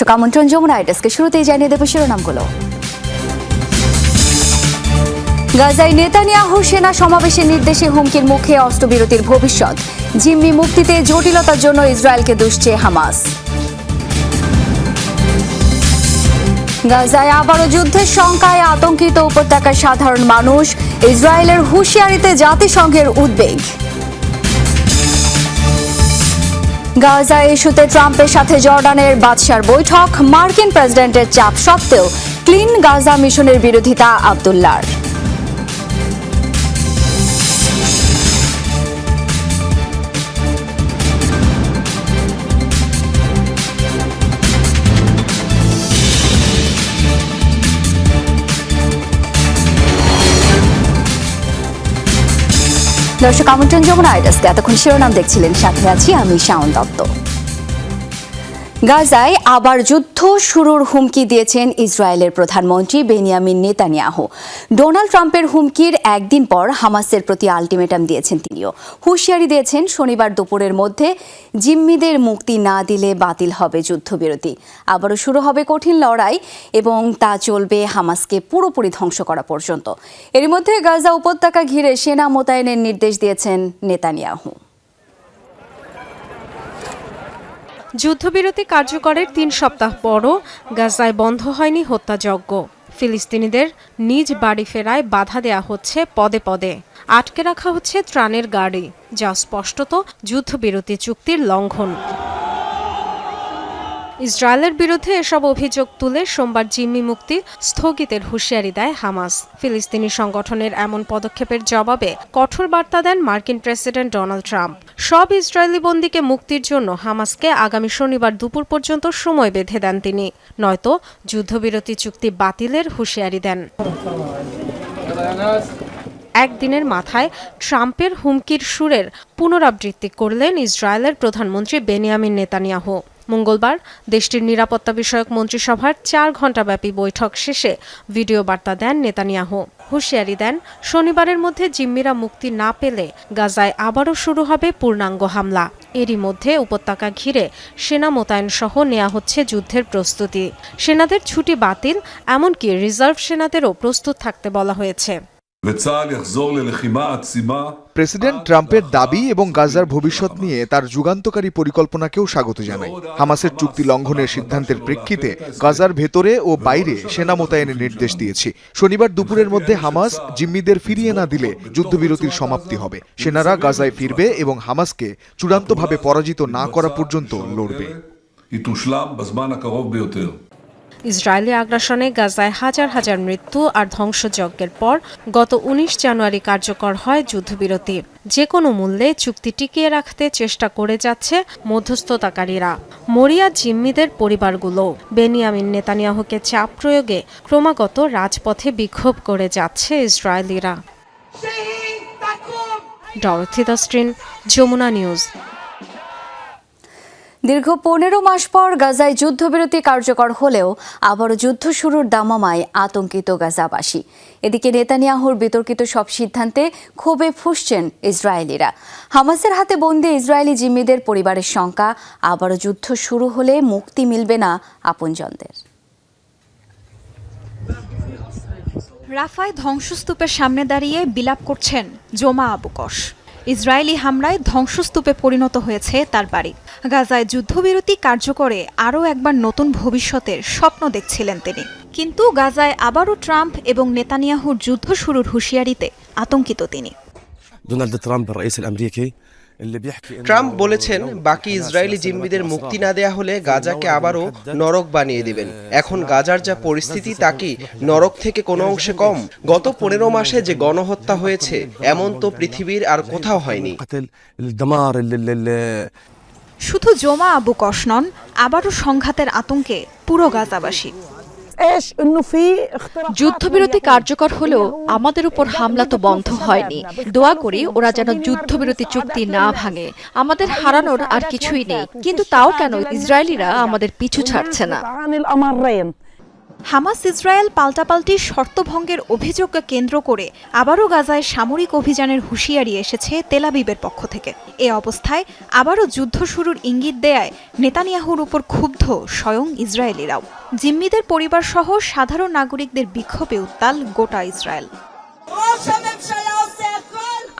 দর্শক আমন্ত্রণ, যমুনা আইটাসকে শুরুতেই জানিয়ে দেব শিরোনামগুলো। গাজায় নেতানিয়াহু সেনা সমাবেশের নির্দেশে হুমকির মুখে অস্ত্রবিরতির ভবিষ্যৎ। জিম্মি মুক্তিতে জটিলতার জন্য ইসরায়েলকে দুষছে হামাস। গাজায় আবারও যুদ্ধের শঙ্কায় আতঙ্কিত উপত্যকার সাধারণ মানুষ। ইসরায়েলের হুঁশিয়ারিতে জাতিসংঘের উদ্বেগ। গাজা ইস্যুতে ট্রাম্পের সাথে জর্ডানের বাদশার বৈঠক। মার্কিন প্রেসিডেন্টের চাপ সত্ত্বেও ক্লিন গাজা মিশনের বিরোধিতা আবদুল্লার। দর্শক আমন্ত্রণ যমুনা আইডাসকে এতক্ষণ শিরোনাম দেখছিলেন। সাথে আছি আমি শাওন দত্ত। গাজায় আবার যুদ্ধ শুরুর হুমকি দিয়েছেন ইসরায়েলের প্রধানমন্ত্রী বেনিয়ামিন নেতানিয়াহু। ডোনাল্ড ট্রাম্পের হুমকির একদিন পর হামাসের প্রতি আলটিমেটাম দিয়েছেন তিনিও। হুঁশিয়ারি দিয়েছেন, শনিবার দুপুরের মধ্যে জিম্মিদের মুক্তি না দিলে বাতিল হবে যুদ্ধবিরতি। আবারও শুরু হবে কঠিন লড়াই এবং তা চলবে হামাসকে পুরোপুরি ধ্বংস করা পর্যন্ত। এর মধ্যে গাজা উপত্যকা ঘিরে সেনা মোতায়েনের নির্দেশ দিয়েছেন নেতানিয়াহু। যুদ্ধবিরতি কার্যকরের তিন সপ্তাহ পরও গাজায় বন্ধ হয়নি হত্যাযজ্ঞ। ফিলিস্তিনিদের নিজ বাড়ি ফেরায় বাধা দেয়া হচ্ছে পদে পদে। আটকে রাখা হচ্ছে ত্রাণের গাড়ি, যা স্পষ্টত যুদ্ধবিরতি চুক্তির লঙ্ঘন। ইসরায়েলের বিরুদ্ধে এসব অভিযোগ তুলে সোমবার জিম্মি মুক্তি স্থগিতের হুঁশিয়ারি দেয় হামাস। ফিলিস্তিনি সংগঠনের এমন পদক্ষেপের জবাবে কঠোর বার্তা দেন মার্কিন প্রেসিডেন্ট ডোনাল্ড ট্রাম্প। সব ইসরায়েলি বন্দীকে মুক্তির জন্য হামাসকে আগামী শনিবার দুপুর পর্যন্ত সময় বেঁধে দেন তিনি। নয়তো যুদ্ধবিরতি চুক্তি বাতিলের হুঁশিয়ারি দেন। একদিনের মাথায় ট্রাম্পের হুমকির সুরের পুনরাবৃত্তি করলেন ইসরায়েলের প্রধানমন্ত্রী বেনিয়ামিন নেতানিয়াহু। মঙ্গলবার দেশটির নিরাপত্তা বিষয়ক মন্ত্রিসভার চার ঘণ্টাব্যাপী বৈঠক শেষে ভিডিও বার্তা দেন নেতানিয়াহু। হুঁশিয়ারি দেন, শনিবারের মধ্যে জিম্মিরা মুক্তি না পেলে গাজায় আবারও শুরু হবে পূর্ণাঙ্গ হামলা। এরই মধ্যে উপত্যকা ঘিরে সেনা মোতায়েন সহ নেওয়া হচ্ছে যুদ্ধের প্রস্তুতি। সেনাদের ছুটি বাতিল, এমনকি রিজার্ভ সেনাদেরও প্রস্তুত থাকতে বলা হয়েছে। প্রেসিডেন্ট ট্রাম্পের দাবি এবং গাজার ভবিষ্যৎ নিয়ে তার যুগান্তকারী পরিকল্পনাকেও স্বাগত জানায় হামাসের চুক্তি লঙ্ঘনের সিদ্ধান্তের প্রেক্ষিতে গাজার ভেতরে ও বাইরে সেনা মোতায়েনের নির্দেশ দিয়েছি। শনিবার দুপুরের মধ্যে হামাস জিম্মিদের ফিরিয়ে না দিলে যুদ্ধবিরতির সমাপ্তি হবে। সেনারা গাজায় ফিরবে এবং হামাসকে চূড়ান্তভাবে পরাজিত না করা পর্যন্ত লড়বে। ইসরায়েলি আগ্রাসনে গাজায় হাজার হাজার মৃত্যু আর ধ্বংসযজ্ঞের পর গত উনিশ জানুয়ারি কার্যকর হয় যুদ্ধবিরতি। যে কোনো মূল্যে চুক্তি টিকিয়ে রাখতে চেষ্টা করে যাচ্ছে মধ্যস্থতাকারীরা। মরিয়া জিম্মিদের পরিবারগুলো। বেনিয়ামিন নেতানিয়াহুকে চাপ প্রয়োগে ক্রমাগত রাজপথে বিক্ষোভ করে যাচ্ছে ইসরায়েলিরা। ডরথি দস্ট্রিন যমুনা নিউজ। দীর্ঘ পনেরো মাস পর গাজায় যুদ্ধবিরতি কার্যকর হলেও আবারও যুদ্ধ শুরুর দামামায় আতঙ্কিত গাজাবাসী। এদিকে নেতানিয়াহুর বিতর্কিত সব সিদ্ধান্তে ক্ষোভে ফুসছেন ইসরায়েলিরা। হামাসের হাতে বন্দি ইসরায়েলি জিম্মিদের পরিবারের শঙ্কা, আবারও যুদ্ধ শুরু হলে মুক্তি মিলবে না আপনজনদের। রাফায় ধ্বংসস্তূপের সামনে দাঁড়িয়ে বিলাপ করছেন জোমা আবুকস ইসরায়েলি হামলায় ধ্বংসস্তূপে পরিণত হয়েছে তার বাড়ি গাজায় যুদ্ধবিরতি কার্যকরে আরও একবার নতুন ভবিষ্যতের স্বপ্ন দেখছিলেন তিনি কিন্তু গাজায় আবারও ট্রাম্প এবং নেতানিয়াহুর যুদ্ধ শুরুর হুঁশিয়ারিতে আতঙ্কিত তিনি دونالد ترامب الرئيس الامريكي اللي بيحكي إنه ট্রাম্প বলেছেন বাকি ইসরায়েলি জিম্মিদের মুক্তি না দেয়া হলে গাজাকে আবারও নরক বানিয়ে দেবেন। এখন গাজার যা পরিস্থিতি তা কি? নরক থেকে কোনো অংশে কম? গত পনেরো মাসে যে গণহত্যা হয়েছে এমন তো পৃথিবীর আর কোথাও হয়নি। শুধু জমা আবু কস আবারও সংঘাতের আতঙ্কে পুরো গাজাবাসী। যুদ্ধবিরতি কার্যকর হলেও আমাদের উপর হামলা তো বন্ধ হয়নি। দোয়া করি ওরা যেন যুদ্ধবিরতি চুক্তি না ভাঙে। আমাদের হারানোর আর কিছুই নেই। কিন্তু তাও কেন ইসরায়েলিরা আমাদের পিছু ছাড়ছে না। হামাস ইসরায়েল পাল্টাপাল্টি শর্তভঙ্গের অভিযোগকে কেন্দ্র করে আবারও গাজায় সামরিক অভিযানের হুঁশিয়ারি এসেছে তেলাবিবের পক্ষ থেকে। এ অবস্থায় আবারও যুদ্ধ শুরুর ইঙ্গিত দেয়ায় নেতানিয়াহুর উপর ক্ষুব্ধ স্বয়ং ইসরায়েলিরাও। জিম্মিদের পরিবারসহ সাধারণ নাগরিকদের বিক্ষোভে উত্তাল গোটা ইসরায়েল।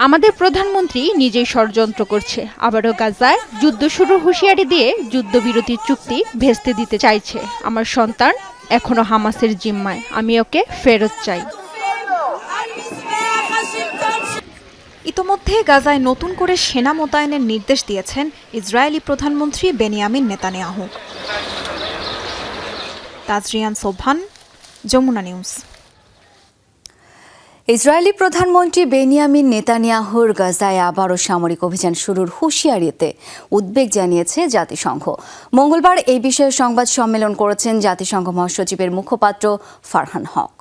আমাদের প্রধানমন্ত্রী নিজেই ষড়যন্ত্র করছে। আবারও গাজায় যুদ্ধ শুরুর হুঁশিয়ারি দিয়ে যুদ্ধবিরতির চুক্তি ভেস্তে দিতে চাইছে। আমার সন্তান এখনও হামাসের জিম্মায়। আমি ওকে ফেরত চাই। ইতোমধ্যে গাজায় নতুন করে সেনা মোতায়েনের নির্দেশ দিয়েছেন ইসরায়েলি প্রধানমন্ত্রী Benjamin Netanyahu. Tazrian Sovan Jamuna news. Israeli প্রধানমন্ত্রী বেনিয়ামিন নেতানিয়াহুর গাজায় আবারও সামরিক অভিযান শুরুর হুঁশিয়ারিতে উদ্বেগ জানিয়েছে জাতিসংঘ। মঙ্গলবার এই বিষয়ে সংবাদ সম্মেলন করেছেন জাতিসংঘ মহাসচিবের মুখপাত্র ফারহান হক।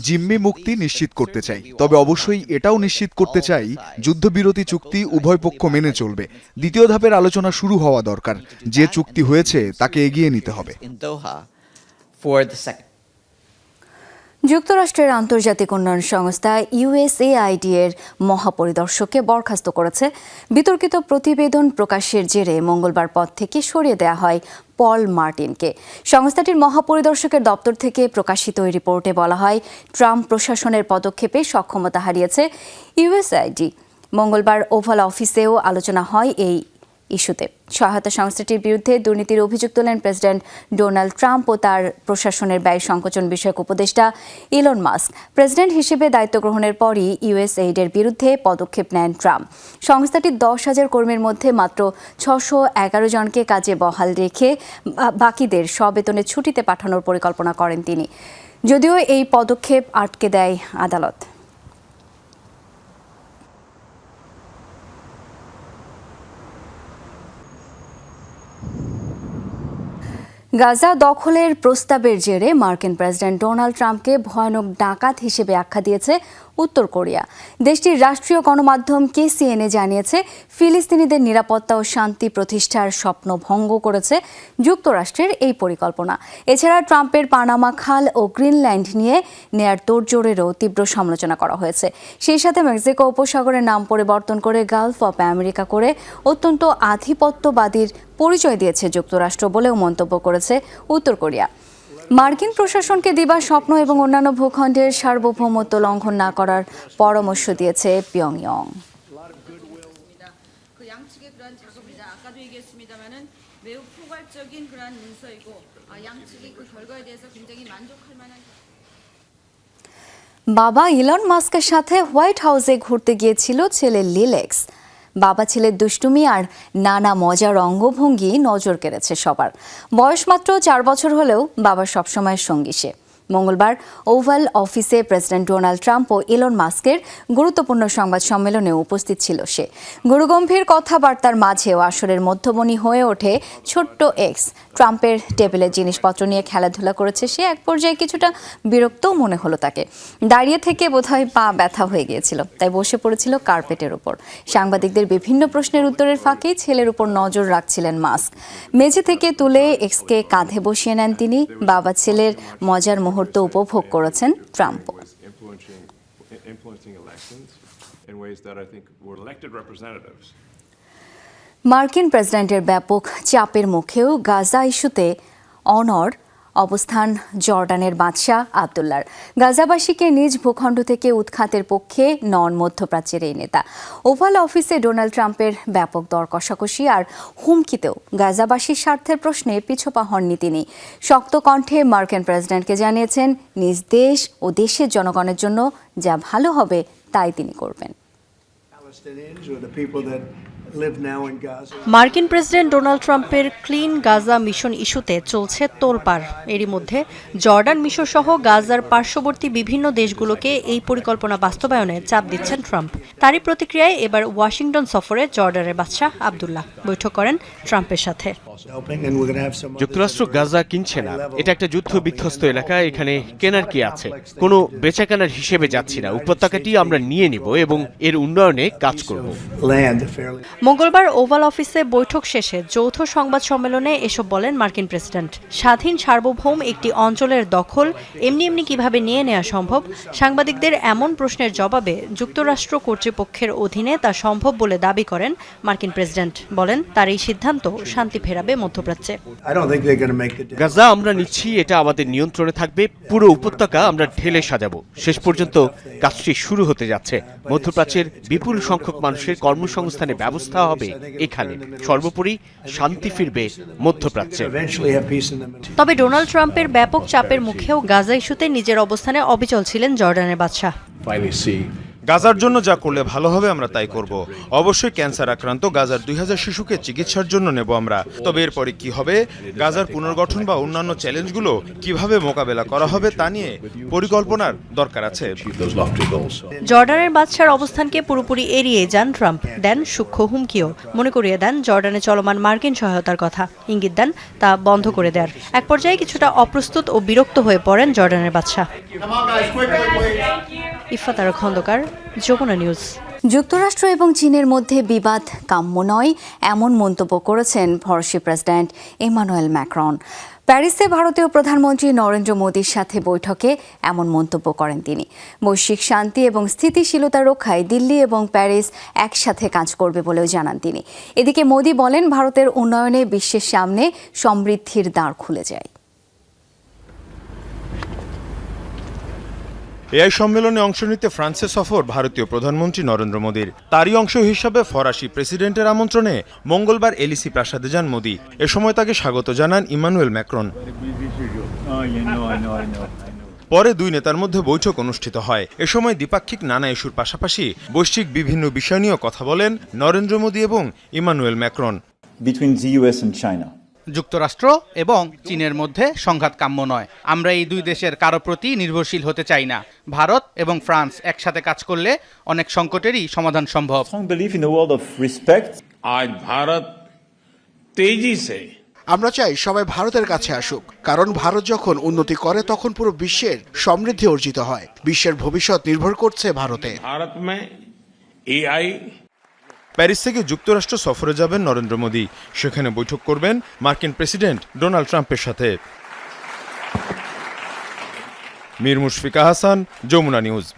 জিম্মি মুক্তি নিশ্চিত করতে চাই। তবে অবশ্যই এটাও নিশ্চিত করতে চাই যুদ্ধবিরতি চুক্তি উভয় পক্ষ মেনে চলবে। দ্বিতীয় ধাপের আলোচনা শুরু হওয়া দরকার। যে চুক্তি হয়েছে তাকে এগিয়ে নিতে হবে। যুক্তরাষ্ট্রের আন্তর্জাতিক উন্নয়ন সংস্থা ইউএসএআইডি এর মহাপরিদর্শককে বরখাস্ত করেছে। বিতর্কিত প্রতিবেদন প্রকাশের জেরে মঙ্গলবার পদ থেকে সরিয়ে দেওয়া হয় পল মার্টিনকে। সংস্থাটির মহাপরিদর্শকের দপ্তর থেকে প্রকাশিত ওই রিপোর্টে বলা হয়, ট্রাম্প প্রশাসনের পদক্ষেপে সক্ষমতা হারিয়েছে ইউএসআইডি মঙ্গলবার ওভাল অফিসেও আলোচনা হয় এই ইস্যুতে। সহায়তা সংস্থাটির বিরুদ্ধে দুর্নীতির অভিযোগ তোলেন প্রেসিডেন্ট ডোনাল্ড ট্রাম্প ও তার প্রশাসনের ব্যয় সংকোচন বিষয়ক উপদেষ্টা ইলন মাস্ক। প্রেসিডেন্ট হিসেবে দায়িত্ব গ্রহণের পরই ইউএসএইডের বিরুদ্ধে পদক্ষেপ নেন ট্রাম্প। সংস্থাটির দশ হাজার কর্মীর মধ্যে মাত্র ছশো এগারো জনকে কাজে বহাল রেখে বাকিদের সবেতনে ছুটিতে পাঠানোর পরিকল্পনা করেন তিনি। যদিও এই পদক্ষেপ আটকে দেয় আদালত। গাজা দখলের প্রস্তাবের জেরে মার্কিন প্রেসিডেন্ট ডোনাল্ড ট্রাম্পকে ভয়ানক ডাকাত হিসেবে আখ্যা দিয়েছে উত্তর কোরিয়া। দেশটির রাষ্ট্রীয় গণমাধ্যম কেসিএনএ জানিয়েছে, ফিলিস্তিনিদের নিরাপত্তা ও শান্তি প্রতিষ্ঠার স্বপ্ন ভঙ্গ করেছে যুক্তরাষ্ট্রের এই পরিকল্পনা। এছাড়া ট্রাম্পের পানামা খাল ও গ্রিনল্যান্ড নিয়ে নেয়ার তোড়জোড়েরও তীব্র সমালোচনা করা হয়েছে। সেই সাথে মেক্সিকো উপসাগরের নাম পরিবর্তন করে গালফ অফ আমেরিকা করে অত্যন্ত আধিপত্যবাদীর পরিচয় দিয়েছে যুক্তরাষ্ট্র বলেও মন্তব্য করেছে উত্তর কোরিয়া। মার্কিন প্রশাসনকে দিবা স্বপ্ন এবং অন্যান্য ভূখণ্ডের সার্বভৌমত্ব লঙ্ঘন না করার পরামর্শ দিয়েছে পিয়ংইয়ং। বাবা ইলন মাস্কের সাথে হোয়াইট হাউসে ঘুরতে গিয়েছিল ছেলে লিলেক্স। বাবা ছেলের দুষ্টুমি আর নানা মজার অঙ্গভঙ্গি নজর কেড়েছে সবার। বয়স মাত্র চার বছর হলেও বাবার সবসময় সঙ্গী সে। মঙ্গলবার ওভাল অফিসে প্রেসিডেন্ট ডোনাল্ড ট্রাম্প ও ইলন মাস্কের গুরুত্বপূর্ণ সংবাদ সম্মেলনে উপস্থিত ছিল সে। গুরুগম্ভীর কথাবার্তার মাঝেও আসরের মধ্যমণি হয়ে ওঠে ছোট্ট এক্স ট্রাম্পের টেবিলের জিনিসপত্র নিয়ে খেলাধুলা করেছে সে এক পর্যায়ে কিছুটা বিরক্তও মনে হলো তাকে। দাঁড়িয়ে থেকে বোধহয় পা ব্যথা হয়ে গিয়েছিল তাই বসে পড়েছিল কার্পেটের উপর। সাংবাদিকদের বিভিন্ন প্রশ্নের উত্তরের ফাঁকেই ছেলের উপর নজর রাখছিলেন মাস্ক। মেঝে থেকে তুলে এক্সকে কাঁধে বসিয়ে নেন তিনি। বাবা ছেলের মজার মুহূর্ত উপভোগ করেছেন influencing, influencing elections in ways that I think were elected representatives. মার্কিন প্রেসিডেন্টের ব্যাপক চাপের মুখেও গাজা ইস্যুতে অনর অবস্থান জর্ডানের বাদশাহ আবদুল্লার। গাজাবাসীকে নিজ ভূখণ্ড থেকে উৎখাতের পক্ষে নন মধ্যপ্রাচ্যের এই নেতা। ওভাল অফিসে ডোনাল্ড ট্রাম্পের ব্যাপক দর কষাকষি আর হুমকিতেও গাজাবাসীর স্বার্থের প্রশ্নে পিছপা হননি তিনি। শক্ত কণ্ঠে মার্কিন প্রেসিডেন্টকে জানিয়েছেন, নিজ দেশ ও দেশের জনগণের জন্য যা ভালো হবে তাই তিনি করবেন। মার্কিন প্রেসিডেন্ট ডোনাল্ড ট্রাম্পের ক্লিন গাজা মিশন ইস্যুতে চলছে তোলপাড় এরই মধ্যে জর্ডান মিশর সহ গাজার পার্শ্ববর্তী বিভিন্ন দেশগুলোকে এই পরিকল্পনা বাস্তবায়নে চাপ দিচ্ছেন ট্রাম্প। তারই প্রতিক্রিয়ায় এবার ওয়াশিংটন সফরে জর্ডানের বাদশাহ আবদুল্লাহ। বৈঠক করেন ট্রাম্পের সাথে. যুক্তরাষ্ট্র গাজা কিনছে না। এটা একটা যুদ্ধ বিধ্বস্ত এলাকা এখানে কেনার কি আছে? কোনো বেচাকেনার হিসেবে যাচ্ছি না। উপত্যকাটি আমরা নিয়ে নিব এবং এর উন্নয়নে কাজ করব. মঙ্গলবার ওভাল অফিসে বৈঠক শেষে যৌথ সংবাদ সম্মেলনে এসব বলেন মার্কিন প্রেসিডেন্ট। স্বাধীন সার্বভৌম একটি অঞ্চলের দখল এমনি এমনি কীভাবে নিয়ে নেওয়া সম্ভব? সাংবাদিকদের এমন প্রশ্নের জবাবে যুক্তরাষ্ট্র কর্তৃপক্ষের অধীনে তা সম্ভব বলে দাবি করেন মার্কিন প্রেসিডেন্ট। বলেন তার এই সিদ্ধান্ত শান্তি ফেরাবে মধ্যপ্রাচ্যে. গাজা আমরা নিচ্ছি এটা আমাদের নিয়ন্ত্রণে থাকবে পুরো উপত্যকা আমরা ঢেলে সাজাবো। শেষ পর্যন্ত কাজটি শুরু হতে যাচ্ছে। মধ্যপ্রাচ্যের বিপুল সংখ্যক মানুষের কর্মসংস্থানের ব্যবস্থা হবে এখানে। সর্বোপরি শান্তি ফিরবে মধ্যপ্রাচ্যে। তবে ডোনাল্ড ট্রাম্পের ব্যাপক চাপের মুখেও গাজা ইস্যুতে নিজের অবস্থানে অবিচল ছিলেন জর্ডানের বাদশাহ। গাজার জন্য যা করলে ভালো হবে আমরা তাই করব। অবশ্যই ক্যান্সার আক্রান্ত গাজার দুই হাজার শিশুকে চিকিৎসার জন্য নেব আমরা। তবে এরপরে কি হবে? গাজার পুনর্গঠন বা অন্যান্য চ্যালেঞ্জগুলো কীভাবে মোকাবেলা করা হবে তা নিয়ে পরিকল্পনার দরকার আছে. জর্ডানের বাদশার অবস্থানকে পুরোপুরি এড়িয়ে যান ট্রাম্প। দেন সূক্ষ্ম হুমকিও। মনে করিয়ে দেন জর্ডানে চলমান মার্কিন সহায়তার কথা। ইঙ্গিত দেন তা বন্ধ করে দেয়ার এক পর্যায়ে কিছুটা অপ্রস্তুত ও বিরক্ত হয়ে পড়েন জর্ডানের বাদশাহ। ইফাতারা খন্দকার, যমুনা নিউজ। যুক্তরাষ্ট্র এবং চীনের মধ্যে বিবাদ কাম্য নয়, এমন মন্তব্য করেছেন ফরাসি প্রেসিডেন্ট ইমানুয়েল ম্যাক্রন। প্যারিসে ভারতীয় প্রধানমন্ত্রী নরেন্দ্র মোদীর সাথে বৈঠকে এমন মন্তব্য করেন তিনি। বৈশ্বিক শান্তি এবং স্থিতিশীলতা রক্ষায় দিল্লি এবং প্যারিস একসাথে কাজ করবে বলেও জানান তিনি। এদিকে মোদী বলেন, ভারতের উন্নয়নে বিশ্বের সামনে সমৃদ্ধির দ্বার খুলে যায়। এআই সম্মেলনে অংশ নিতে ফ্রান্সে সফর ভারতীয় প্রধানমন্ত্রী নরেন্দ্র মোদীর। তারই অংশ হিসাবে ফরাসি প্রেসিডেন্টের আমন্ত্রণে মঙ্গলবার এলিসি প্রাসাদে যান মোদী। এ সময় তাকে স্বাগত জানান ইমানুয়েল ম্যাক্রন। পরে দুই নেতার মধ্যে বৈঠক অনুষ্ঠিত হয়। এ সময় দ্বিপাক্ষিক নানা ইস্যুর পাশাপাশি বৈশ্বিক বিভিন্ন বিষয় নিয়েও কথা বলেন নরেন্দ্র মোদী এবং Emmanuel Macron. Between the US and China. যুক্তরাষ্ট্র এবং চীনের মধ্যে সংঘাত কাম্য নয়। আমরা এই দুই দেশের কারও প্রতি নির্ভরশীল হতে চাই না। ভারত এবং ফ্রান্স একসাথে কাজ করলে অনেক সংকটেরই সমাধান সম্ভব। আজ ভারত আমরা চাই সবাই ভারতের কাছে আসুক। কারণ ভারত যখন উন্নতি করে তখন পুরো বিশ্বের সমৃদ্ধি অর্জিত হয়। বিশ্বের ভবিষ্যৎ নির্ভর করছে ভারতে। ভারত এআই প্যারিস থেকে যুক্তরাষ্ট্র সফরে যাবেন নরেন্দ্র মোদী। সেখানে বৈঠক করবেন মার্কিন প্রেসিডেন্ট ডোনাল্ড ট্রাম্পের সাথে। মির মুশফিকা হাসান, যমুনা নিউজ।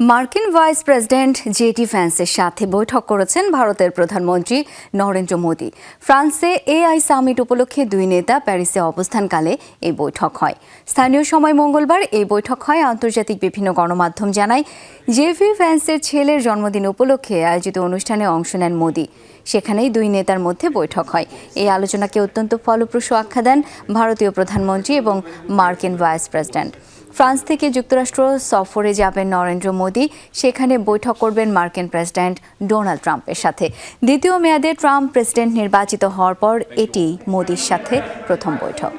মার্কিন ভাইস প্রেসিডেন্ট জেডি ফ্যান্সের সাথে বৈঠক করেছেন ভারতের প্রধানমন্ত্রী নরেন্দ্র মোদী। ফ্রান্সে এআই সামিট উপলক্ষে দুই নেতা প্যারিসে অবস্থানকালে এই বৈঠক হয়। স্থানীয় সময় মঙ্গলবার এই বৈঠক হয়। আন্তর্জাতিক বিভিন্ন গণমাধ্যম জানায় জেভি ফ্যান্সের ছেলের জন্মদিন উপলক্ষে আয়োজিত অনুষ্ঠানে অংশ নেন মোদী। সেখানেই দুই নেতার মধ্যে বৈঠক হয়। এই আলোচনাকে অত্যন্ত ফলপ্রসূ আখ্যা দেন ভারতীয় প্রধানমন্ত্রী এবং মার্কিন ভাইস প্রেসিডেন্ট। ফ্রান্স থেকে যুক্তরাষ্ট্র সফরে যাবেন নরেন্দ্র মোদী। সেখানে বৈঠক করবেন মার্কিন প্রেসিডেন্ট ডোনাল্ড ট্রাম্পের সাথে। দ্বিতীয় মেয়াদে ট্রাম্প প্রেসিডেন্ট নির্বাচিত হওয়ার পর এটি মোদীর সাথে প্রথম বৈঠক।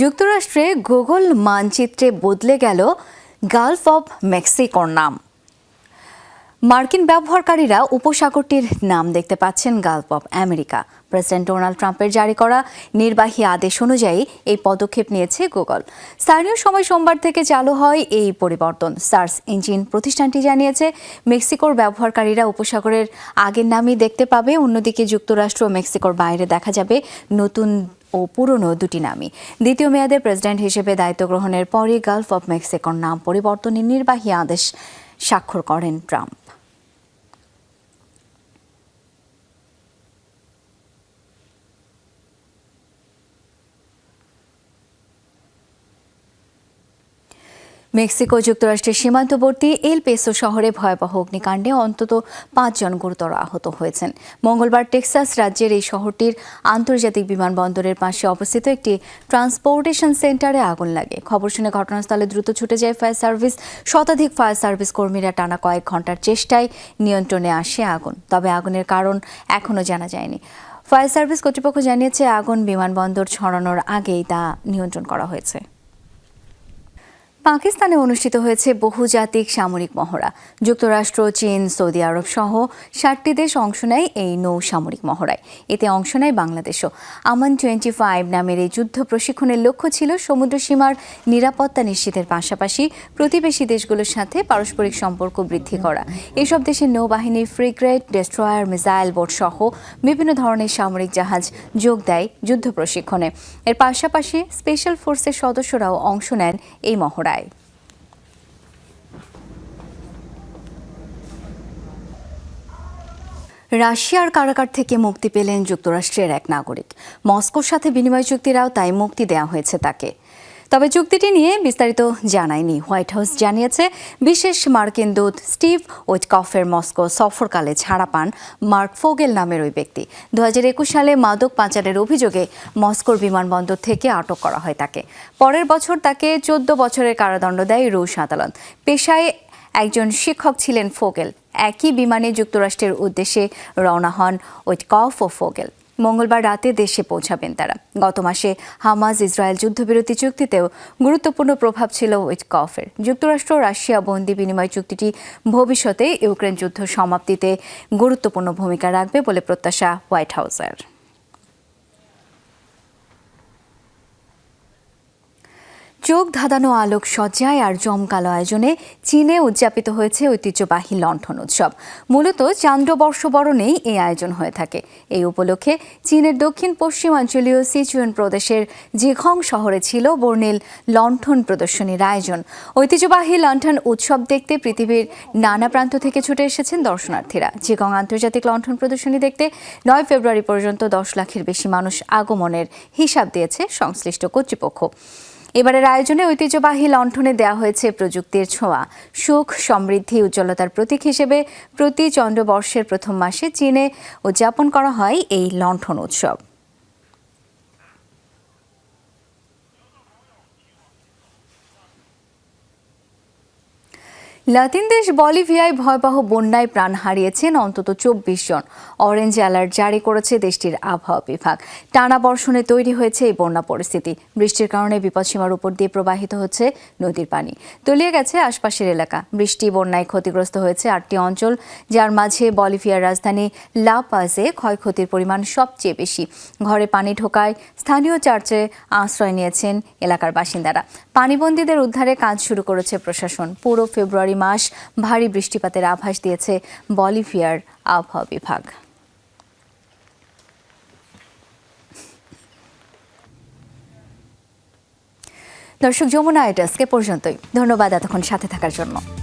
যুক্তরাষ্ট্রে গুগল মানচিত্রে বদলে গেল গালফ অব মেক্সিকোর নাম। মার্কিন ব্যবহারকারীরা উপসাগরটির নাম দেখতে পাচ্ছেন Gulf of America. President Donald ট্রাম্পের জারি করা নির্বাহী আদেশ অনুযায়ী এই পদক্ষেপ নিয়েছে গুগল। স্থানীয় সময় সোমবার থেকে চালু হয় এই পরিবর্তন। সার্চ ইঞ্জিন প্রতিষ্ঠানটি জানিয়েছে, মেক্সিকোর ব্যবহারকারীরা উপসাগরের আগের নামই দেখতে পাবে। অন্যদিকে যুক্তরাষ্ট্র ও মেক্সিকোর বাইরে দেখা যাবে নতুন ও পুরনো দুটি নামই। দ্বিতীয় মেয়াদে প্রেসিডেন্ট হিসেবে দায়িত্ব গ্রহণের পরই গালফ অব মেক্সিকোর নাম পরিবর্তনের নির্বাহী আদেশ স্বাক্ষর করেন ট্রাম্প। মেক্সিকো যুক্তরাষ্ট্রের সীমান্তবর্তী এল পেসো শহরে ভয়াবহ অগ্নিকাণ্ডে অন্তত পাঁচজন গুরুতর আহত হয়েছেন। মঙ্গলবার টেক্সাস রাজ্যের এই শহরটির আন্তর্জাতিক বিমানবন্দরের পাশে অবস্থিত একটি ট্রান্সপোর্টেশন সেন্টারে আগুন লাগে। খবর শুনে ঘটনাস্থলে দ্রুত ছুটে যায় ফায়ার সার্ভিস। শতাধিক ফায়ার সার্ভিস কর্মীরা টানা কয়েক ঘণ্টার চেষ্টায় নিয়ন্ত্রণে আসে আগুন, তবে আগুনের কারণ এখনও জানা যায়নি। ফায়ার সার্ভিস কর্তৃপক্ষ জানিয়েছে, আগুন বিমানবন্দর ছড়ানোর আগেই তা নিয়ন্ত্রণ করা হয়েছে। পাকিস্তানে অনুষ্ঠিত হয়েছে বহুজাতিক সামরিক মহড়া। যুক্তরাষ্ট্র, চীন, সৌদি আরব সহ ষাটটি দেশ অংশ নেয় এই নৌ সামরিক মহড়ায়। এতে অংশ নেয় বাংলাদেশও। আমান টোয়েন্টি ফাইভ নামের এই যুদ্ধ প্রশিক্ষণের লক্ষ্য ছিল সমুদ্র সীমার নিরাপত্তা নিশ্চিতের পাশাপাশি প্রতিবেশী দেশগুলোর সাথে পারস্পরিক সম্পর্ক বৃদ্ধি করা। এসব দেশের নৌবাহিনী ফ্রিগ্রেট ডেস্ট্রয়ার, মিসাইল বোট সহ বিভিন্ন ধরনের সামরিক জাহাজ যোগ দেয় যুদ্ধ প্রশিক্ষণে। এর পাশাপাশি স্পেশাল ফোর্সের সদস্যরাও অংশ নেন এই মহড়ায়। রাশিয়ার কারাগার থেকে মুক্তি পেলেন যুক্তরাষ্ট্রের এক নাগরিক। মস্কোর সাথে বিনিময় চুক্তির আওতায় মুক্তি দেওয়া হয়েছে তাকে। তবে চুক্তিটি নিয়ে বিস্তারিত জানায়নি। হোয়াইট হাউস জানিয়েছে, বিশেষ মার্কিন দূত স্টিভ ওয়েটকফের মস্কো সফরকালে ছাড়া পান মার্ক ফোগেল নামের ওই ব্যক্তি। দু হাজার একুশ সালে মাদক পাচারের অভিযোগে মস্কোর বিমানবন্দর থেকে আটক করা হয় তাকে। পরের বছর তাকে চোদ্দ বছরের কারাদণ্ড দেয় রুশ আদালত। পেশায় একজন শিক্ষক ছিলেন ফোগেল। একই বিমানে যুক্তরাষ্ট্রের উদ্দেশ্যে রওনা হন ওয়েটকফ ও ফোগেল। মঙ্গলবার রাতে দেশে পৌঁছাবেন তারা। গত মাসে হামাজ ইসরায়েল যুদ্ধবিরতি চুক্তিতেও গুরুত্বপূর্ণ প্রভাব ছিল ওয়েটকফের যুক্তরাষ্ট্র, রাশিয়া, বন্দি বিনিময় চুক্তিটি ভবিষ্যতে ইউক্রেন যুদ্ধ সমাপ্তিতে গুরুত্বপূর্ণ ভূমিকা রাখবে বলে প্রত্যাশা হোয়াইট হাউসের। চোখ ধাঁধানো আলোক সজ্জায় আর জমকালো আয়োজনে চীনে উদযাপিত হয়েছে ঐতিহ্যবাহী লণ্ঠন উৎসব। মূলত চান্দ্রবর্ষ বরণেই এই আয়োজন হয়ে থাকে। এই উপলক্ষে চীনের দক্ষিণ পশ্চিমাঞ্চলীয় সিচুয়ান প্রদেশের জিখং শহরে ছিল বর্ণিল লণ্ঠন প্রদর্শনীর আয়োজন। ঐতিহ্যবাহী লণ্ঠন উৎসব দেখতে পৃথিবীর নানা প্রান্ত থেকে ছুটে এসেছেন দর্শনার্থীরা। জিখং আন্তর্জাতিক লণ্ঠন প্রদর্শনী দেখতে নয় ফেব্রুয়ারি পর্যন্ত দশ লাখের বেশি মানুষ আগমনের হিসাব দিয়েছে সংশ্লিষ্ট কর্তৃপক্ষ। এবারের আয়োজনে ঐতিহ্যবাহী লণ্ঠনে দেয়া হয়েছে প্রযুক্তির ছোঁয়া। সুখ, সমৃদ্ধি, উজ্জ্বলতার প্রতীক হিসেবে প্রতি চন্দ্রবর্ষের প্রথম মাসে চীনে উদযাপন করা হয় এই লণ্ঠন উৎসব। লাতিন দেশ বলিভিয়ায় ভয়াবহ বন্যায় প্রাণ হারিয়েছেন অন্তত চব্বিশ জন। অরেঞ্জ অ্যালার্ট জারি করেছে দেশটির আবহাওয়া বিভাগ। টানা বর্ষণে তৈরি হয়েছে এই বন্যা পরিস্থিতি। বৃষ্টির কারণে বিপদসীমার উপর দিয়ে প্রবাহিত হচ্ছে নদীর পানি। তলিয়ে গেছে আশপাশের এলাকা। বৃষ্টি বন্যায় ক্ষতিগ্রস্ত হয়েছে আটটি অঞ্চল, যার মাঝে বলিভিয়ার রাজধানী লা পাজে ক্ষয়ক্ষতির পরিমাণ সবচেয়ে বেশি। ঘরে পানি ঢোকায় স্থানীয় চার্চে আশ্রয় নিয়েছেন এলাকার বাসিন্দারা। পানিবন্দীদের উদ্ধারে কাজ শুরু করেছে প্রশাসন। পুরো ফেব্রুয়ারি মাস ভারী বৃষ্টিপাতের আভাস দিয়েছে বলিভিয়ার আবহাওয়া বিভাগ। দর্শক, যমুনা এটাস্কে পর্যন্তই। ধন্যবাদ এতক্ষণ সাথে থাকার জন্য।